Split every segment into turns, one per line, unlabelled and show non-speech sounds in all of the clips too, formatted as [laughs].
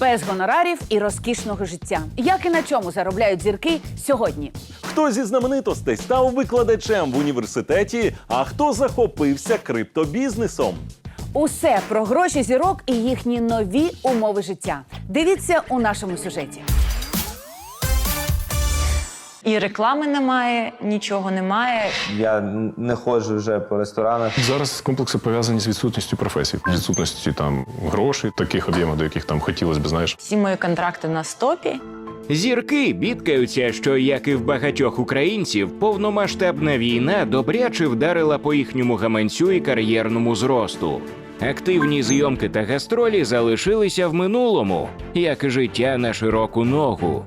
без гонорарів і розкішного життя. Як і на чому заробляють зірки сьогодні?
Хто зі знаменитостей став викладачем в університеті, а хто захопився криптобізнесом?
Усе про гроші зірок і їхні нові умови життя. Дивіться у нашому сюжеті.
І реклами немає, нічого немає.
Я не ходжу вже по ресторанах.
Зараз комплекси пов'язані з відсутністю професій, відсутністю там грошей, таких об'ємів, до яких там хотілося б, знаєш.
Всі мої контракти на стопі.
Зірки бідкаються, що як і в багатьох українців, повномасштабна війна добряче вдарила по їхньому гаманцю і кар'єрному зросту. Активні зйомки та гастролі залишилися в минулому, як і життя на широку ногу.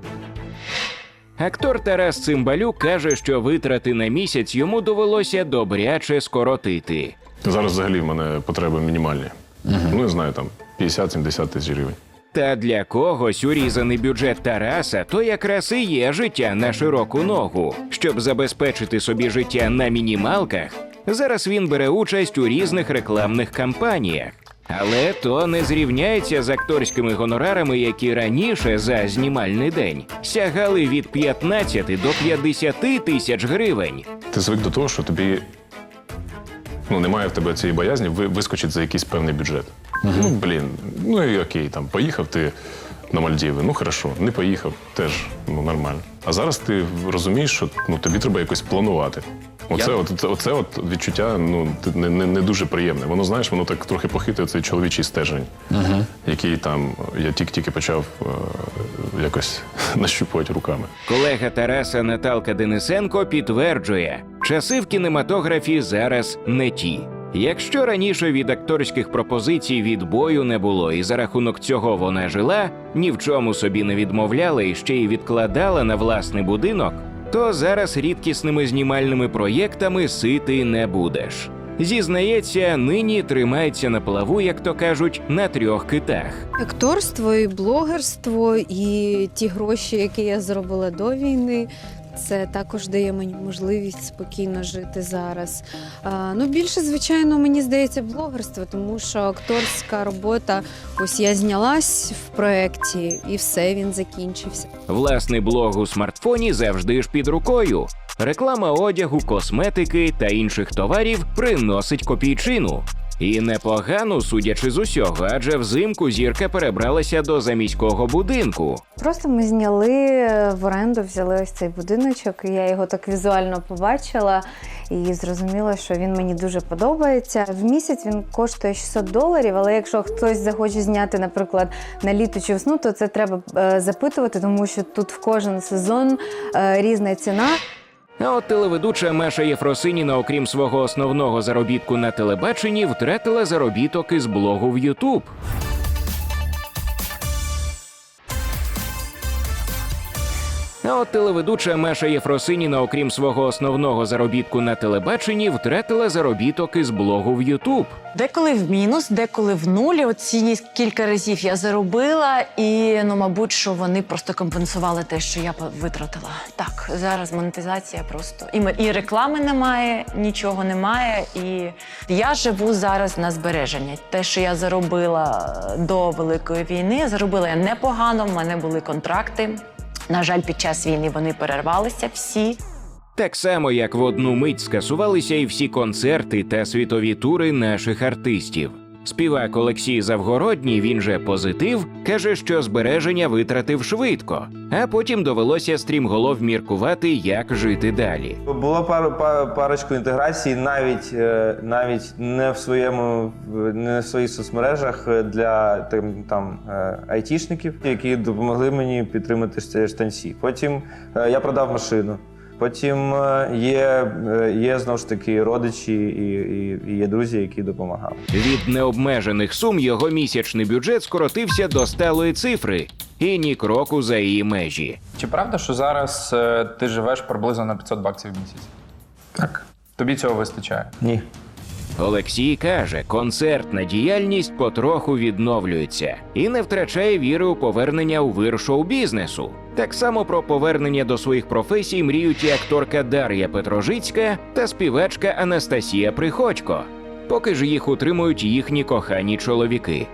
Актор Тарас Цимбалюк каже, що витрати на місяць йому довелося добряче скоротити.
Зараз взагалі в мене потреби мінімальні. Ну, не знаю, там 50-70 тисяч гривень.
Та для когось урізаний бюджет Тараса то якраз і є життя на широку ногу. Щоб забезпечити собі життя на мінімалках, зараз він бере участь у різних рекламних кампаніях. Але то не зрівняється з акторськими гонорарами, які раніше за знімальний день сягали від 15 до 50 тисяч гривень.
Ти звик до того, що тобі ну, немає в тебе цієї боязні ви- вискочити за якийсь певний бюджет. Ну, блін, ну і окей, там поїхав ти на Мальдіви, ну хорошо, не поїхав, теж ну, нормально. А зараз ти розумієш, що ну, тобі треба якось планувати. Оце, от, це- оце от відчуття ну, не, не, не дуже приємне. Воно, знаєш, воно так трохи похитує цей чоловічий стержень, який там я тільки-тільки почав е, якось [laughs] нащупувати руками.
Колега Тараса Наталка Денисенко підтверджує, часи в кінематографі зараз не ті. Якщо раніше від акторських пропозицій відбою не було, і за рахунок цього вона жила, ні в чому собі не відмовляла і ще й відкладала на власний будинок, то зараз рідкісними знімальними проєктами сити не будеш. Зізнається, нині тримається на плаву, як то кажуть, на трьох китах.
Акторство і блогерство, і ті гроші, які я зробила до війни. Це також дає мені можливість спокійно жити зараз. Ну, більше, звичайно, мені здається, блогерство, тому що акторська робота, ось я знялась в проєкті, і все, він закінчився.
Власний блог у смартфоні завжди ж під рукою. Реклама одягу, косметики та інших товарів приносить копійчину. І непогано, судячи з усього, адже взимку зірка перебралася до заміського будинку.
Просто ми зняли е, в оренду, взяли ось цей будиночок, і я його так візуально побачила і зрозуміла, що він мені дуже подобається. В місяць він коштує 600 доларів, але якщо хтось захоче зняти, наприклад, на літо чи весну, то це треба е, запитувати, тому що тут в кожен сезон е, різна ціна.
А от телеведуча Маша Єфросиніна, окрім свого основного заробітку на телебаченні, втратила заробіток із блогу в Ютуб. А от телеведуча Маша Єфросиніна, окрім свого основного заробітку на телебаченні, втратила заробіток із блогу в Ютуб.
Деколи в мінус, деколи в нулі. Оці кілька разів я заробила, і ну, мабуть, що вони просто компенсували те, що я витратила. Так, зараз монетизація просто і, і реклами немає, нічого немає. І я живу зараз на збереження. Те, що я заробила до великої війни, заробила я непогано. В мене були контракти. На жаль, під час війни вони перервалися всі.
Так само, як в одну мить скасувалися і всі концерти та світові тури наших артистів. Співак Олексій Завгородній, він же позитив, каже, що збереження витратив швидко, а потім довелося стрімголов міркувати, як жити далі.
Було пару па- парочку інтеграцій, навіть е, навіть не в своєму не в своїх соцмережах для там, там е, айтішників, які допомогли мені підтримати штанці. Потім е, я продав машину. Потім е, є, е, є знову ж таки родичі і, і, і є друзі, які допомагали.
Від необмежених сум його місячний бюджет скоротився до сталої цифри і ні кроку за її межі.
Чи правда, що зараз е, ти живеш приблизно на 500 баксів в місяць?
Так.
Тобі цього вистачає?
Ні.
Олексій каже, концертна діяльність потроху відновлюється і не втрачає віри у повернення у вир шоу-бізнесу. Так само про повернення до своїх професій мріють і акторка Дар'я Петрожицька та співачка Анастасія Приходько, поки ж їх утримують їхні кохані чоловіки.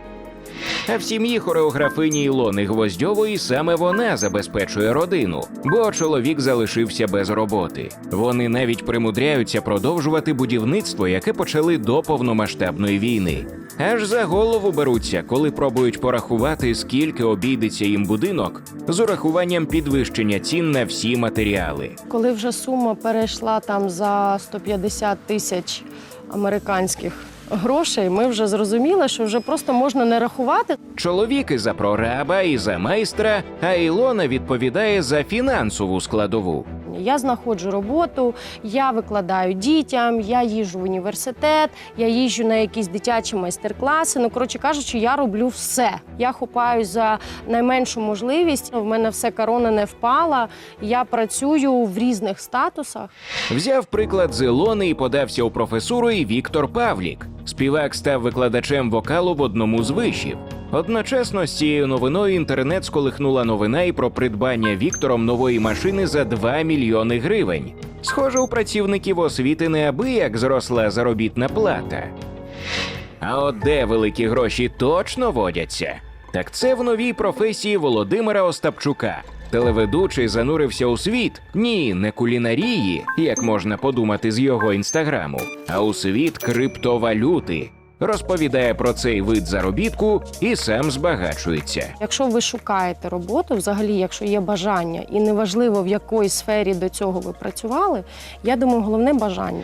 А в сім'ї хореографині Ілони Гвоздьової саме вона забезпечує родину, бо чоловік залишився без роботи. Вони навіть примудряються продовжувати будівництво, яке почали до повномасштабної війни. Аж за голову беруться, коли пробують порахувати, скільки обійдеться їм будинок з урахуванням підвищення цін на всі матеріали.
Коли вже сума перейшла там за 150 тисяч американських грошей, ми вже зрозуміли, що вже просто можна не рахувати.
Чоловік і за прораба, і за майстра, а Ілона відповідає за фінансову складову.
Я знаходжу роботу, я викладаю дітям, я їжджу в університет, я їжджу на якісь дитячі майстер-класи. Ну, коротше кажучи, я роблю все. Я хопаюсь за найменшу можливість. В мене все корона не впала. Я працюю в різних статусах.
Взяв приклад з Ілони і подався у професуру і Віктор Павлік. Співак став викладачем вокалу в одному з вишів. Одночасно з цією новиною інтернет сколихнула новина і про придбання Віктором нової машини за 2 мільйони гривень. Схоже, у працівників освіти неабияк зросла заробітна плата. А от де великі гроші точно водяться? Так це в новій професії Володимира Остапчука. Телеведучий занурився у світ ні, не кулінарії, як можна подумати з його інстаграму, а у світ криптовалюти. Розповідає про цей вид заробітку і сам збагачується.
Якщо ви шукаєте роботу, взагалі, якщо є бажання, і неважливо в якій сфері до цього ви працювали, я думаю, головне бажання.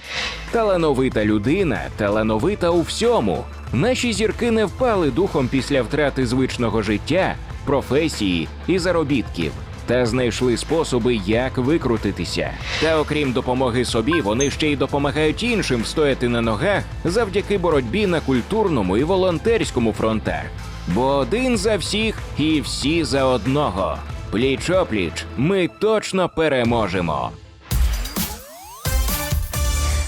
Талановита людина, талановита у всьому. Наші зірки не впали духом після втрати звичного життя, професії і заробітків. Та знайшли способи, як викрутитися. Та окрім допомоги собі, вони ще й допомагають іншим стояти на ногах завдяки боротьбі на культурному і волонтерському фронтах. Бо один за всіх і всі за одного. Пліч опліч, ми точно переможемо.